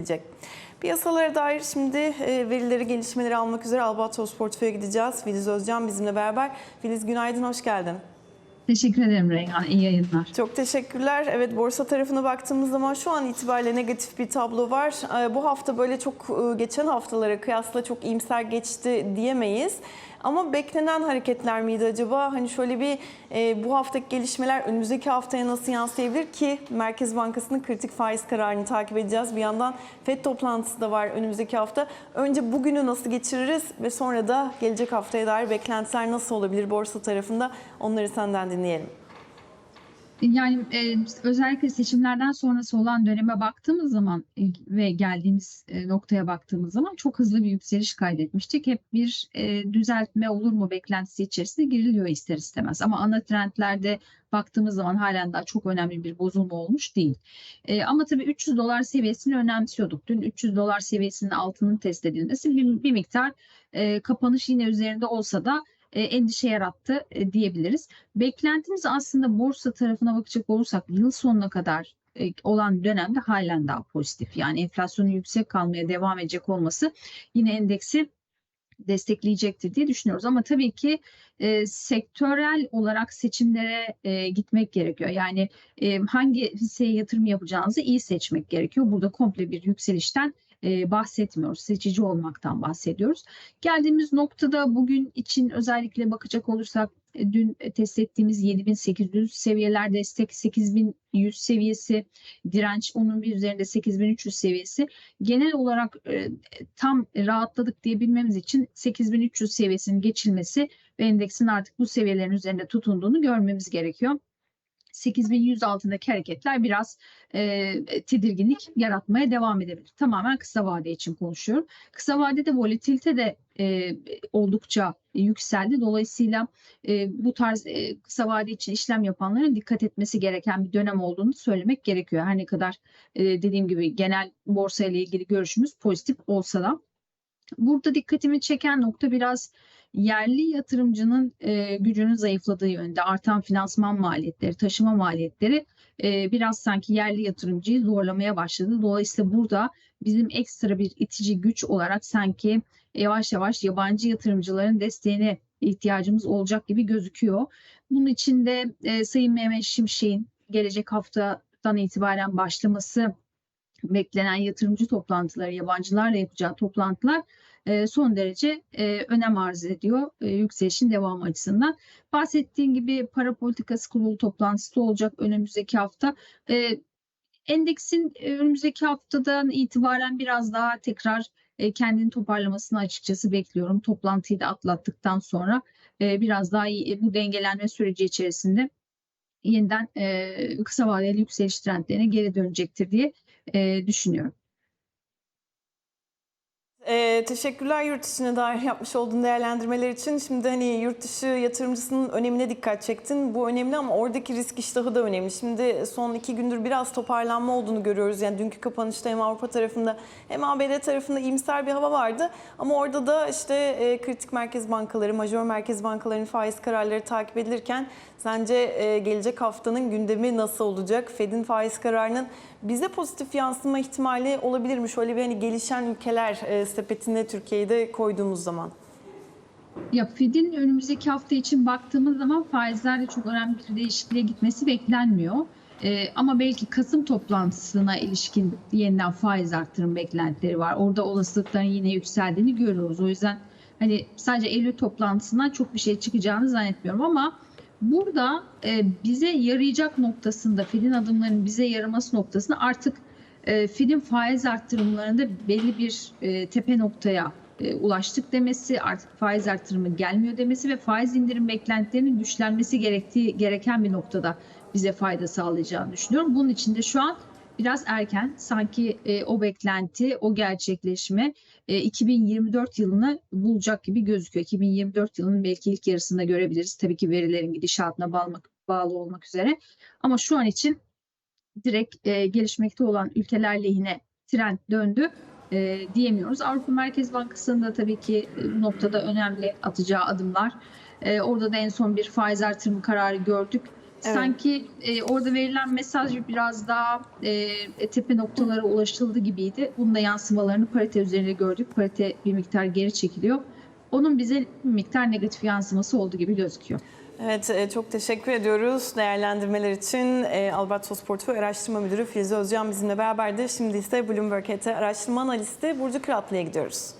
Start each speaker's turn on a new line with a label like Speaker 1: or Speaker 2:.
Speaker 1: gelecek. Piyasalara dair şimdi e, verileri, gelişmeleri almak üzere Albatros Portföy'e gideceğiz. Filiz Özcan bizimle beraber. Filiz günaydın, hoş geldin.
Speaker 2: Teşekkür ederim Reyhan. İyi yayınlar.
Speaker 1: Çok teşekkürler. Evet borsa tarafına baktığımız zaman şu an itibariyle negatif bir tablo var. Ee, Bu hafta böyle çok e, geçen haftalara kıyasla çok iyimser geçti diyemeyiz. Ama beklenen hareketler miydi acaba? Hani şöyle bir e, bu haftaki gelişmeler önümüzdeki haftaya nasıl yansıyabilir ki? Merkez Bankası'nın kritik faiz kararını takip edeceğiz. Bir yandan FED toplantısı da var önümüzdeki hafta. Önce bugünü nasıl geçiririz ve sonra da gelecek haftaya dair beklentiler nasıl olabilir borsa tarafında? Onları senden dinleyelim.
Speaker 2: Yani e, özellikle seçimlerden sonrası olan döneme baktığımız zaman e, ve geldiğimiz e, noktaya baktığımız zaman çok hızlı bir yükseliş kaydetmiştik. Hep bir e, düzeltme olur mu beklentisi içerisinde giriliyor ister istemez. Ama ana trendlerde baktığımız zaman halen daha çok önemli bir bozulma olmuş değil. E, ama tabii 300 dolar seviyesini önemsiyorduk. Dün 300 dolar seviyesinin altının test edilmesi bir, bir miktar e, kapanış yine üzerinde olsa da endişe yarattı e, diyebiliriz. Beklentimiz aslında borsa tarafına bakacak olursak yıl sonuna kadar e, olan dönemde halen daha pozitif. Yani enflasyonun yüksek kalmaya devam edecek olması yine endeksi destekleyecektir diye düşünüyoruz. Ama tabii ki e, sektörel olarak seçimlere e, gitmek gerekiyor. Yani e, hangi hisseye yatırım yapacağınızı iyi seçmek gerekiyor. Burada komple bir yükselişten e, bahsetmiyoruz. Seçici olmaktan bahsediyoruz. Geldiğimiz noktada bugün için özellikle bakacak olursak e, dün test ettiğimiz 7800 seviyeler destek 8100 seviyesi direnç onun bir üzerinde 8300 seviyesi genel olarak e, tam rahatladık diyebilmemiz için 8300 seviyesinin geçilmesi ve endeksin artık bu seviyelerin üzerinde tutunduğunu görmemiz gerekiyor. 8100 altındaki hareketler biraz e, tedirginlik yaratmaya devam edebilir. Tamamen kısa vade için konuşuyorum. Kısa vadede volatilite de e, oldukça yükseldi. Dolayısıyla e, bu tarz e, kısa vade için işlem yapanların dikkat etmesi gereken bir dönem olduğunu söylemek gerekiyor. Her ne kadar e, dediğim gibi genel borsa ile ilgili görüşümüz pozitif olsa da. Burada dikkatimi çeken nokta biraz yerli yatırımcının e, gücünün zayıfladığı yönde artan finansman maliyetleri, taşıma maliyetleri e, biraz sanki yerli yatırımcıyı zorlamaya başladı. Dolayısıyla burada bizim ekstra bir itici güç olarak sanki yavaş yavaş yabancı yatırımcıların desteğine ihtiyacımız olacak gibi gözüküyor. Bunun için de e, Sayın Mehmet Şimşek'in gelecek haftadan itibaren başlaması beklenen yatırımcı toplantıları, yabancılarla yapacağı toplantılar son derece e, önem arz ediyor e, yükselişin devamı açısından. Bahsettiğim gibi para politikası kurulu toplantısı olacak önümüzdeki hafta. Endeksin önümüzdeki haftadan itibaren biraz daha tekrar kendini toparlamasını açıkçası bekliyorum. Toplantıyı da atlattıktan sonra biraz daha iyi, bu dengelenme süreci içerisinde yeniden kısa vadeli yükseliş trendlerine geri dönecektir diye düşünüyorum.
Speaker 1: Ee, teşekkürler yurt içine dair yapmış olduğun değerlendirmeler için. Şimdi hani yurt dışı yatırımcısının önemine dikkat çektin. Bu önemli ama oradaki risk iştahı da önemli. Şimdi son iki gündür biraz toparlanma olduğunu görüyoruz. Yani dünkü kapanışta hem Avrupa tarafında hem ABD tarafında iyimser bir hava vardı. Ama orada da işte e, kritik merkez bankaları, majör merkez bankalarının faiz kararları takip edilirken sence e, gelecek haftanın gündemi nasıl olacak? Fed'in faiz kararının bize pozitif yansıma ihtimali olabilir mi? Şöyle bir hani gelişen ülkeler e, sepetine Türkiye'yi de koyduğumuz zaman.
Speaker 2: Ya Fed'in önümüzdeki hafta için baktığımız zaman faizlerde çok önemli bir değişikliğe gitmesi beklenmiyor. Ee, ama belki Kasım toplantısına ilişkin yeniden faiz arttırım beklentileri var. Orada olasılıkların yine yükseldiğini görüyoruz. O yüzden hani sadece Eylül toplantısından çok bir şey çıkacağını zannetmiyorum ama burada e, bize yarayacak noktasında Fed'in adımlarının bize yaraması noktasında artık Fed'in faiz arttırımlarında belli bir e, tepe noktaya e, ulaştık demesi, artık faiz artırımı gelmiyor demesi ve faiz indirim beklentilerinin güçlenmesi gerektiği gereken bir noktada bize fayda sağlayacağını düşünüyorum. Bunun için de şu an biraz erken. Sanki e, o beklenti, o gerçekleşme e, 2024 yılını bulacak gibi gözüküyor. 2024 yılının belki ilk yarısında görebiliriz. Tabii ki verilerin gidişatına bağlı, bağlı olmak üzere. Ama şu an için direkt e, gelişmekte olan ülkeler lehine trend döndü e, diyemiyoruz. Avrupa Merkez Bankası'nın da tabii ki e, noktada önemli atacağı adımlar. E, orada da en son bir faiz artırımı kararı gördük. Sanki e, orada verilen mesaj biraz daha e, tepe noktalara ulaşıldı gibiydi. Bunun da yansımalarını parite üzerinde gördük. Parite bir miktar geri çekiliyor. Onun bize bir miktar negatif yansıması olduğu gibi gözüküyor.
Speaker 1: Evet, e, çok teşekkür ediyoruz değerlendirmeler için. E, Albatros Portföy Araştırma Müdürü Filiz Özcan bizimle beraberdi. Şimdi ise Bloomberg HT Araştırma Analisti Burcu Kıratlı'ya gidiyoruz.